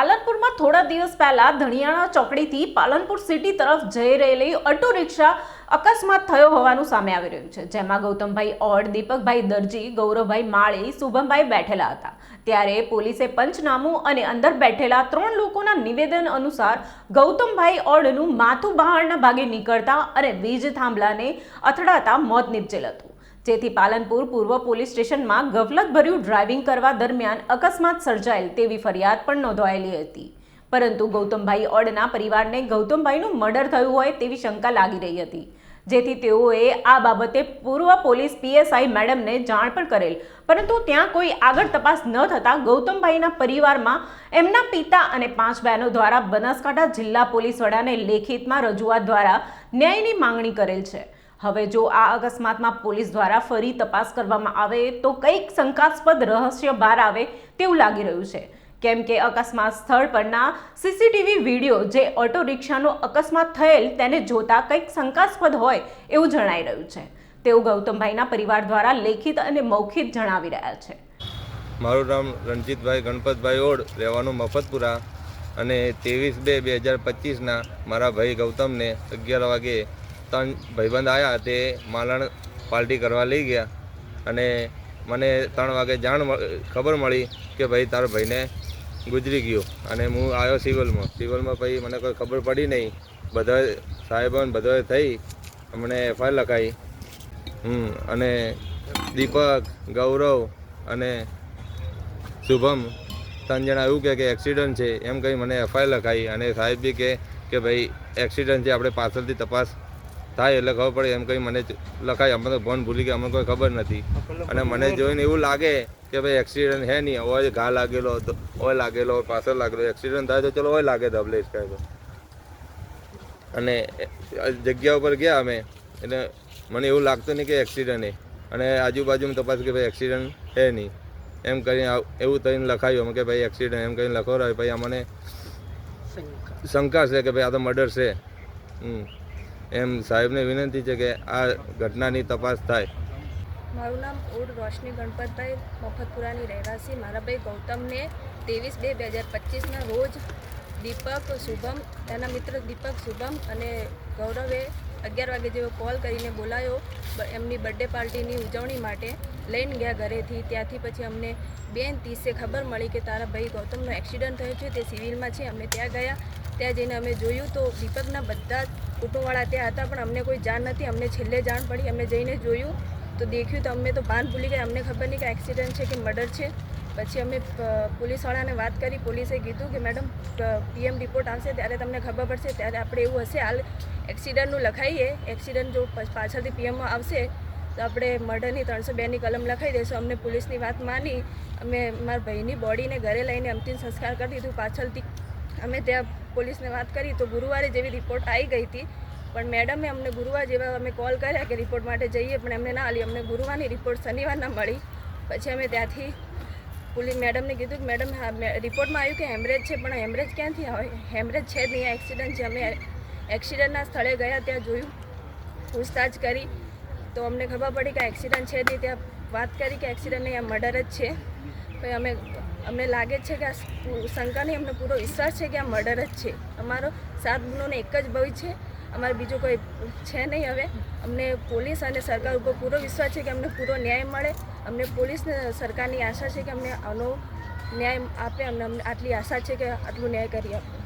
પાલનપુરમાં થોડા દિવસ પહેલા ધણિયાણા ચોકડીથી પાલનપુર સિટી તરફ જઈ રહેલી ઓટો રિક્ષા અકસ્માત થયો હોવાનું સામે આવી રહ્યું છે, જેમાં ગૌતમભાઈ ઓડ, દીપકભાઈ દરજી, ગૌરવભાઈ માળી, શુભમભાઈ બેઠેલા હતા. ત્યારે પોલીસે પંચનામું અને અંદર બેઠેલા ત્રણ લોકોના નિવેદન અનુસાર ગૌતમભાઈ ઓડનું માથું બહારના ભાગે નીકળતા અને વીજ થાંભલાને અથડાતા મોત નીપજેલ હતું. જેથી પાલનપુર પૂર્વ પોલીસ સ્ટેશનમાં ગફલતભર્યું ડ્રાઇવિંગ કરવા દરમિયાન અકસ્માત સર્જાયેલ તેવી ફરિયાદ પણ નોંધાયેલી હતી. પરંતુ ગૌતમભાઈ ઓડના પરિવારને ગૌતમભાઈનું મર્ડર થયું હોય તેવી શંકા લાગી રહી હતી. જેથી તેઓએ આ બાબતે પૂર્વ પોલીસ પીએસઆઈ મેડમને જાણ પણ કરેલ. પરંતુ ત્યાં કોઈ આગળ તપાસ ન થતાં ગૌતમભાઈના પરિવારમાં એમના પિતા અને પાંચ બહેનો દ્વારા બનાસકાંઠા જિલ્લા પોલીસ વડાને લેખિતમાં રજૂઆત દ્વારા ન્યાયની માંગણી કરેલ છે. હવે જો આ અકસ્માતમાં પોલીસ દ્વારા ફરી તપાસ કરવામાં આવે તો કંઈક શંકાસ્પદ રહસ્ય બહાર આવે તેવું લાગી રહ્યું છે. કેમ કે અકસ્માત સ્થળ પરના સીસીટીવી વીડિયો જે ઓટો રિક્ષાનો અકસ્માત થયેલ તેને જોતા કંઈક શંકાસ્પદ હોય એવું જણાઈ રહ્યું છે. તેવું ગૌતમભાઈના પરિવાર દ્વારા લેખિત અને મૌખિક જણાવી રહ્યા છે. મારું નામ રણજીતભાઈ ગણપતભાઈ ઓડ, રહેવાનું મફતપુરા અને ત્રેવીસ બે બે હજાર પચીસના મારા ભાઈ ગૌતમને અગિયાર વાગે ત્રણ ભાઈબંધ આવ્યા તે માલણ પાર્ટી કરવા લઈ ગયા. અને મને ત્રણ વાગે જાણ ખબર મળી કે ભાઈ તારા ભાઈને ગુજરી ગયો. અને હું આવ્યો સિવિલમાં. સિવિલમાં પછી મને કોઈ ખબર પડી નહીં. બધા સાહેબોને બધાએ થઈ, અમને એફઆઈઆર લખાઈ. હમ, અને દીપક, ગૌરવ અને શુભમ ત્રણ જણા એવું કહે કે એક્સિડન્ટ છે, એમ કહી મને એફઆઈઆર લખાઈ. અને સાહેબ બી કહે કે ભાઈ એક્સિડન્ટ છે, આપણે પાછળથી તપાસ થાય એટલે ખબર પડે એમ કંઈ મને લખાય અમે તો ફોન ભૂલી ગયા અમને કોઈ ખબર નથી. અને મને જોઈને એવું લાગે કે ભાઈ એક્સિડન્ટ હે નહીં હોય ઘા લાગેલો હતો હોય લાગેલો હોય પાછળ લાગેલો એક્સિડન્ટ થાય તો ચલો હોય લાગે ધબલેશ કહે તો. અને જગ્યા ઉપર ગયા અમે એટલે મને એવું લાગતું નહીં કે એક્સિડન્ટ હે. અને આજુબાજુમાં તપાસ કે ભાઈ એક્સિડન્ટ હે નહીં. એમ કરીને એવું થઈને લખાયું અમે કે ભાઈ એક્સિડન્ટ એમ કરીને લખો રહ્યો ભાઈ અમને શંકા. છે કે ભાઈ આ તો મર્ડર છે. હમ. એમ સાહેબને વિનંતી છે કે આ ઘટનાની તપાસ થાય. મારું નામ ઓડ રોશની ગણપતભાઈ મફતપુરાની રહેવાસી. મારા ભાઈ ગૌતમને ત્રેવીસ બે બે હજાર પચીસના રોજ દીપક શુભમ, તેના મિત્ર દીપક શુભમ અને ગૌરવે અગિયાર વાગે જેવો કોલ કરીને બોલાયો એમની બર્થડે પાર્ટીની ઉજવણી માટે લઈને ગયા ઘરેથી. ત્યાંથી પછી અમને બેન, ત્રીસે ખબર મળી કે તારા ભાઈ ગૌતમનો એક્સિડન્ટ થયો છે, તે સિવિલમાં છે, અમે ત્યાં ગયા. ત્યાં જઈને અમે જોયું તો દીપકના બધા કુટુંબવાળા ત્યાં હતા, પણ અમને કોઈ જાણ નથી. અમને છેલ્લે જાણ પડી. અમે જઈને જોયું તો દેખ્યું તો અમને તો ભાન ભૂલી ગયા. અમને ખબર નહીં કે એક્સિડન્ટ છે કે મર્ડર છે. પછી અમે પોલીસવાળાને વાત કરી. પોલીસે કીધું કે, મેડમ પીએમ રિપોર્ટ આવશે. ત્યારે તમને ખબર પડશે. ત્યારે આપણે એવું હશે. હાલ એક્સિડન્ટનું લખાઈએ. એક્સિડન્ટ જો પાછળથી પીએમમાં આવશે, તો આપણે મર્ડરની ત્રણસો બેની કલમ લખાઈ દઈશું. અમને પોલીસની વાત માની. અમે મારા ભાઈની બોડીને ઘરે લઈને અંતિમ સંસ્કાર કરી દીધું. પાછળથી અમે ત્યાં પોલીસને વાત કરી તો ગુરુવારે જેવી રિપોર્ટ આવી ગઈ હતી. પણ મેડમે અમને ગુરુવાર જેવા અમે કોલ કર્યા કે રિપોર્ટ માટે જઈએ, પણ એમને ના આલી. અમને ગુરુવારની રિપોર્ટ શનિવારના મળી. પછી અમે ત્યાંથી પોલીસ મેડમને કીધું કે મેડમ, હા રિપોર્ટમાં આવ્યું કે હેમરેજ છે, પણ હેમરેજ ક્યાંથી આવે? હેમરેજ છે જ નહીં એક્સિડન્ટ છે. અમે એક્સિડન્ટના સ્થળે ગયા, ત્યાં જોયું, પૂછતાછ કરી. તો અમને ખબર પડી કે એક્સિડન્ટ છે નહીં. ત્યાં વાત કરી કે એક્સિડન્ટ નહીં, આ મર્ડર જ છે. પછી અમે અમને લાગે છે કે આ શંકાને અમને પૂરો વિશ્વાસ છે કે આ મર્ડર જ છે. અમારો સાત ગુણોને એક જ ભય છે. અમારે બીજું કોઈ છે નહીં હવે. અમને પોલીસ અને સરકાર ઉપર પૂરો વિશ્વાસ છે કે અમને પૂરો ન્યાય મળે. અમને પોલીસને સરકારની આશા છે કે અમને આનો ન્યાય આપે. અમને આટલી આશા છે કે આટલું ન્યાય કરી આપે.